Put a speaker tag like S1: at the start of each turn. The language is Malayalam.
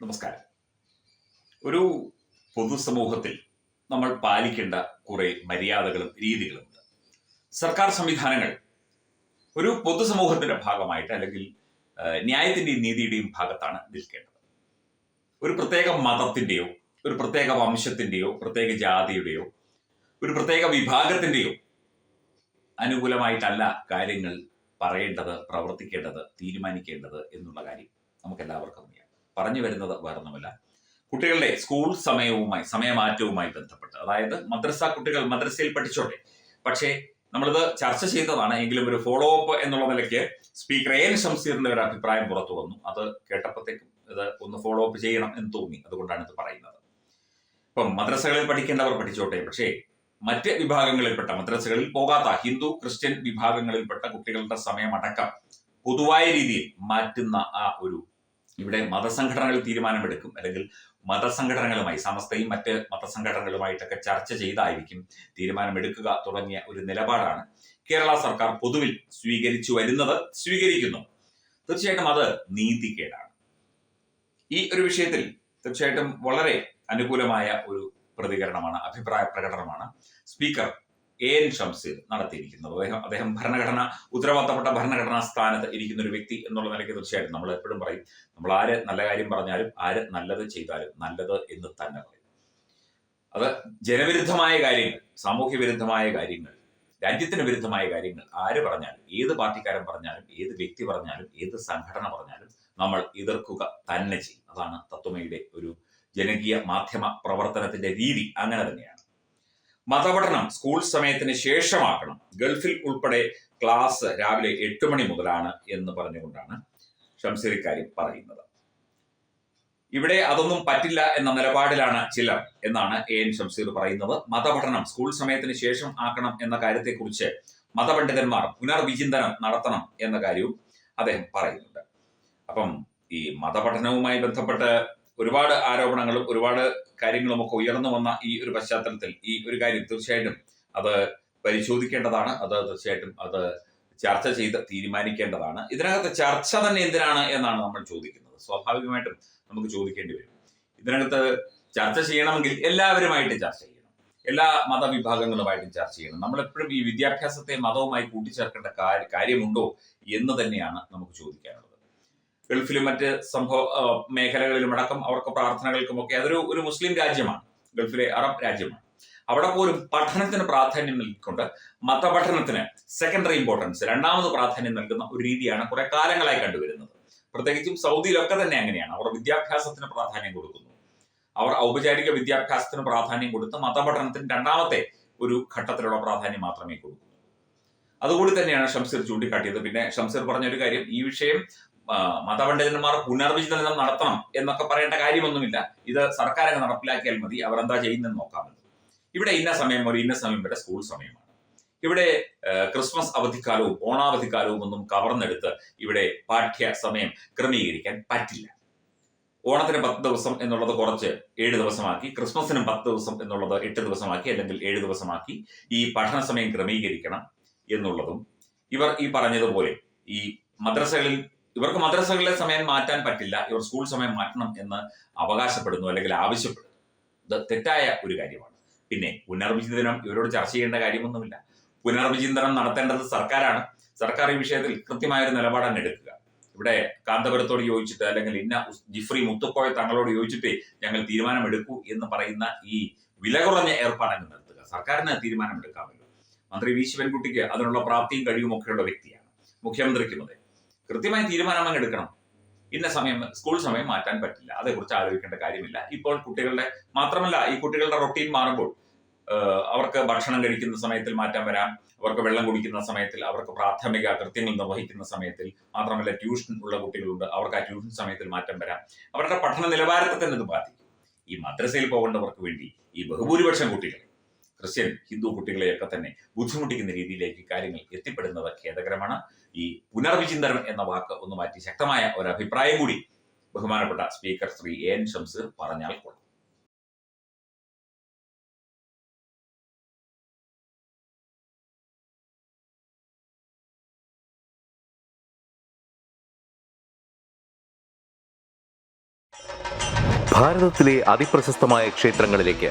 S1: നമസ്കാരം. ഒരു പൊതുസമൂഹത്തിൽ നമ്മൾ പാലിക്കേണ്ട കുറെ മര്യാദകളും രീതികളുമുണ്ട് സർക്കാർ സംവിധാനങ്ങൾ ഒരു പൊതുസമൂഹത്തിന്റെ ഭാഗമായിട്ട് അല്ലെങ്കിൽ ന്യായത്തിന്റെയും നീതിയുടെയും ഭാഗത്താണ് നിൽക്കേണ്ടത്. ഒരു പ്രത്യേക മതത്തിന്റെയോ ഒരു പ്രത്യേക വംശത്തിന്റെയോ പ്രത്യേക ജാതിയുടെയോ ഒരു പ്രത്യേക വിഭാഗത്തിന്റെയോ അനുകൂലമായിട്ടല്ല കാര്യങ്ങൾ പറയേണ്ടത് പ്രവർത്തിക്കേണ്ടത് തീരുമാനിക്കേണ്ടത് എന്നുള്ള കാര്യം നമുക്ക് എല്ലാവർക്കും പറഞ്ഞു വരുന്നത് വേറൊന്നുമല്ല. കുട്ടികളുടെ സ്കൂൾ സമയവുമായി സമയമാറ്റവുമായി ബന്ധപ്പെട്ട് അതായത് മദ്രസ കുട്ടികൾ മദ്രസയിൽ പഠിച്ചോട്ടെ. പക്ഷേ നമ്മളിത് ചർച്ച ചെയ്തതാണ് എങ്കിലും ഒരു ഫോളോ അപ്പ് എന്നുള്ള നിലയ്ക്ക് സ്പീക്കർ എൻ ഷംസീറിന്റെ ഒരു അഭിപ്രായം പുറത്തു വന്നു. അത് കേട്ടപ്പോഴത്തേക്കും ഇത് ഒന്ന് ഫോളോ അപ്പ് ചെയ്യണം എന്ന് തോന്നി. അതുകൊണ്ടാണ് ഇത് പറയുന്നത്. ഇപ്പം മദ്രസകളിൽ പഠിക്കേണ്ടവർ പഠിച്ചോട്ടെ. പക്ഷേ മറ്റ് വിഭാഗങ്ങളിൽപ്പെട്ട മദ്രസകളിൽ പോകാത്ത ഹിന്ദു ക്രിസ്ത്യൻ വിഭാഗങ്ങളിൽപ്പെട്ട കുട്ടികളുടെ സമയമടക്കം പൊതുവായ രീതിയിൽ മാറ്റുന്ന ആ ഒരു ഇവിടെ മതസംഘടനകൾ തീരുമാനമെടുക്കും. അല്ലെങ്കിൽ മതസംഘടനകളുമായി സമസ്തയും മറ്റ് മതസംഘടനകളുമായിട്ടൊക്കെ ചർച്ച ചെയ്തായിരിക്കും തീരുമാനമെടുക്കുക തുടങ്ങിയ ഒരു നിലപാടാണ് കേരള സർക്കാർ പൊതുവിൽ സ്വീകരിച്ചു വരുന്നത് സ്വീകരിക്കുന്നു. തീർച്ചയായിട്ടും അത് നീതികേടാണ്. ഈ ഒരു വിഷയത്തിൽ തീർച്ചയായിട്ടും വളരെ അനുകൂലമായ ഒരു പ്രതികരണമാണ് അഭിപ്രായ പ്രകടനമാണ് സ്പീക്കർ എ എൻ ഷംസീർ നടത്തിയിരിക്കുന്നത്. അദ്ദേഹം അദ്ദേഹം ഭരണഘടന ഉത്തരവാദിത്തപ്പെട്ട ഭരണഘടനാ സ്ഥാനത്ത് ഇരിക്കുന്ന ഒരു വ്യക്തി എന്നുള്ള നിലയ്ക്ക് തീർച്ചയായിട്ടും നമ്മൾ എപ്പോഴും പറയും. നമ്മൾ ആര് നല്ല കാര്യം പറഞ്ഞാലും ആര് നല്ലത് ചെയ്താലും നല്ലത് എന്ന് തന്നെ പറയും. അത് ജനവിരുദ്ധമായ കാര്യങ്ങൾ സാമൂഹ്യ വിരുദ്ധമായ കാര്യങ്ങൾ രാജ്യത്തിന് വിരുദ്ധമായ കാര്യങ്ങൾ ആര് പറഞ്ഞാലും ഏത് പാർട്ടിക്കാരൻ പറഞ്ഞാലും ഏത് വ്യക്തി പറഞ്ഞാലും ഏത് സംഘടന പറഞ്ഞാലും നമ്മൾ എതിർക്കുക തന്നെ ചെയ്യും. അതാണ് തത്വമയുടെ ഒരു ജനകീയ മാധ്യമ പ്രവർത്തനത്തിന്റെ രീതി. അങ്ങനെ തന്നെയാണ്. മതപഠനം സ്കൂൾ സമയത്തിന് ശേഷമാക്കണം. ഗൾഫിൽ ഉൾപ്പെടെ ക്ലാസ് രാവിലെ എട്ട് മണി മുതലാണ് എന്ന് പറഞ്ഞുകൊണ്ടാണ് ഷംസീർ പറയുന്നത്. ഇവിടെ അതൊന്നും പറ്റില്ല എന്ന നിലപാടിലാണ് ചിലർ എന്നാണ് എ എൻ ഷംസീർ പറയുന്നത്. മതപഠനം സ്കൂൾ സമയത്തിന് ശേഷം ആക്കണം എന്ന കാര്യത്തെക്കുറിച്ച് മതപണ്ഡിതന്മാർ പുനർവിചിന്തനം നടത്തണം എന്ന കാര്യവും അദ്ദേഹം പറയുന്നുണ്ട്. അപ്പം ഈ മതപഠനവുമായി ബന്ധപ്പെട്ട് ഒരുപാട് ആരോപണങ്ങളും ഒരുപാട് കാര്യങ്ങളും ഒക്കെ ഉയർന്നു വന്ന ഈ ഒരു പശ്ചാത്തലത്തിൽ ഈ ഒരു കാര്യം തീർച്ചയായിട്ടും അത് പരിശോധിക്കേണ്ടതാണ്. അത് തീർച്ചയായിട്ടും അത് ചർച്ച ചെയ്ത് തീരുമാനിക്കേണ്ടതാണ്. ഇതിനകത്ത് ചർച്ച തന്നെ എന്തിനാണ് എന്നാണ് നമ്മൾ ചോദിക്കുന്നത്. സ്വാഭാവികമായിട്ടും നമുക്ക് ചോദിക്കേണ്ടി വരും. ഇതിനകത്ത് ചർച്ച ചെയ്യണമെങ്കിൽ എല്ലാവരുമായിട്ട് ചർച്ച ചെയ്യണം. എല്ലാ മതവിഭാഗങ്ങളുമായിട്ടും ചർച്ച ചെയ്യണം. നമ്മളെപ്പോഴും ഈ വിദ്യാഭ്യാസത്തെ മതവുമായി കൂട്ടിച്ചേർക്കേണ്ട കാര്യ- കാര്യമുണ്ടോ എന്ന് തന്നെയാണ് നമുക്ക് ചോദിക്കാനുള്ളത്. ഗൾഫിലും മറ്റ് സംഭവ മേഖലകളിലും അടക്കം അവർക്ക് പ്രാർത്ഥനകൾക്കും ഒക്കെ അതൊരു ഒരു മുസ്ലിം രാജ്യമാണ്. ഗൾഫിലെ അറബ് രാജ്യമാണ്. അവിടെ പോലും പഠനത്തിന് പ്രാധാന്യം നൽകിക്കൊണ്ട് മതപഠനത്തിന് സെക്കൻഡറി ഇമ്പോർട്ടൻസ് രണ്ടാമത് പ്രാധാന്യം നൽകുന്ന ഒരു രീതിയാണ് കുറെ കാലങ്ങളായി കണ്ടുവരുന്നത്. പ്രത്യേകിച്ചും സൗദിയിലൊക്കെ തന്നെ അങ്ങനെയാണ്. അവർ വിദ്യാഭ്യാസത്തിന് പ്രാധാന്യം കൊടുക്കുന്നു. അവർ ഔപചാരിക വിദ്യാഭ്യാസത്തിന് പ്രാധാന്യം കൊടുത്ത് മതപഠനത്തിന് രണ്ടാമത്തെ ഒരു ഘട്ടത്തിലുള്ള പ്രാധാന്യം മാത്രമേ കൊടുക്കൂ. അതുകൂടി തന്നെയാണ് ഷംസീർ ചൂണ്ടിക്കാട്ടിയത്. പിന്നെ ഷംസീർ പറഞ്ഞ ഒരു കാര്യം ഈ വിഷയം മതപണ്ഡിതന്മാർ പുനർവിചിന്തനം നടത്തണം എന്നൊക്കെ പറയേണ്ട കാര്യമൊന്നുമില്ല. ഇത് സർക്കാർ നടപ്പിലാക്കിയാൽ മതി. അവർ എന്താ ചെയ്യുന്നതെന്ന് നോക്കാമല്ലോ ഇവിടെ ഇന്ന സമയം ഒരു ഇന്ന സമയം വരെ സ്കൂൾ സമയമാണ്. ഇവിടെ ക്രിസ്മസ് അവധിക്കാലവും ഓണാവധിക്കാലവും ഒന്നും കവർന്നെടുത്ത് ഇവിടെ പാഠ്യ സമയം ക്രമീകരിക്കാൻ പറ്റില്ല. ഓണത്തിന് പത്ത് ദിവസം എന്നുള്ളത് കുറച്ച് ഏഴ് ദിവസമാക്കി ക്രിസ്മസിനും പത്ത് ദിവസം എന്നുള്ളത് എട്ട് ദിവസമാക്കി അല്ലെങ്കിൽ ഏഴ് ദിവസമാക്കി ഈ പഠന സമയം ക്രമീകരിക്കണം എന്നുള്ളതും ഇവർ ഈ പറഞ്ഞതുപോലെ ഈ മദ്രസകളിൽ ഇവർക്ക് മദ്രസകളിലെ സമയം മാറ്റാൻ പറ്റില്ല. ഇവർ സ്കൂൾ സമയം മാറ്റണം എന്ന് അവകാശപ്പെടുന്നു അല്ലെങ്കിൽ ആവശ്യപ്പെടുന്നു. ഇത് തെറ്റായ ഒരു കാര്യമാണ്. പിന്നെ പുനർവിചിന്തനം ഇവരോട് ചർച്ച ചെയ്യേണ്ട കാര്യമൊന്നുമില്ല. പുനർവിചിന്തനം നടത്തേണ്ടത് സർക്കാരാണ്. സർക്കാർ ഈ വിഷയത്തിൽ കൃത്യമായ ഒരു നിലപാട് എടുക്കുക. ഇവിടെ കാന്തപുരത്തോട് യോജിച്ചിട്ട് അല്ലെങ്കിൽ ഇന്ന ജിഫ്രി മുത്തുക്കോയ തങ്ങളോട് യോജിച്ചിട്ട് ഞങ്ങൾ തീരുമാനമെടുക്കൂ എന്ന് പറയുന്ന ഈ വില കുറഞ്ഞ ഏർപ്പാടങ്ങ് നിർത്തുക. സർക്കാരിന് തീരുമാനമെടുക്കാമല്ലോ. മന്ത്രി വി ശിവൻകുട്ടിക്ക് അതിനുള്ള പ്രാപ്തിയും കഴിവും ഒക്കെയുള്ള വ്യക്തിയാണ്. മുഖ്യമന്ത്രിക്കും അതെ കൃത്യമായ തീരുമാനം അങ്ങ് എടുക്കണം. ഇന്ന സമയം സ്കൂൾ സമയം മാറ്റാൻ പറ്റില്ല. അതേക്കുറിച്ച് ആലോചിക്കേണ്ട കാര്യമില്ല. ഇപ്പോൾ കുട്ടികളുടെ മാത്രമല്ല ഈ കുട്ടികളുടെ റൊട്ടീൻ മാറുമ്പോൾ അവർക്ക് ഭക്ഷണം കഴിക്കുന്ന സമയത്തിൽ മാറ്റം വരാം. അവർക്ക് വെള്ളം കുടിക്കുന്ന സമയത്തിൽ അവർക്ക് പ്രാഥമിക കൃത്യങ്ങൾ നിർവഹിക്കുന്ന സമയത്തിൽ മാത്രമല്ല ട്യൂഷൻ ഉള്ള കുട്ടികളുണ്ട്. അവർക്ക് ആ ട്യൂഷൻ സമയത്തിൽ മാറ്റം വരാം. അവരുടെ പഠന നിലവാരത്തെ തന്നെ ഇത് ബാധിക്കും. ഈ മദ്രസയിൽ പോകേണ്ടവർക്ക് വേണ്ടി ഈ ബഹുഭൂരിപക്ഷം കുട്ടികൾ ക്രിസ്ത്യൻ ഹിന്ദു കുട്ടികളെയൊക്കെ തന്നെ ബുദ്ധിമുട്ടിക്കുന്ന രീതിയിലേക്ക് കാര്യങ്ങൾ എത്തിപ്പെടുന്നത് ഖേദകരമാണ്. ഈ പുനർവിചിന്തനം എന്ന വാക്ക് ഒന്ന് മാറ്റി ശക്തമായ ഒരു അഭിപ്രായം കൂടി ബഹുമാനപ്പെട്ട സ്പീക്കർ ശ്രീ എൻ ഷംസ് പറഞ്ഞാൽ കൊള്ളാം.
S2: ഭാരതത്തിലെ അതിപ്രശസ്തമായ ക്ഷേത്രങ്ങളിലേക്ക്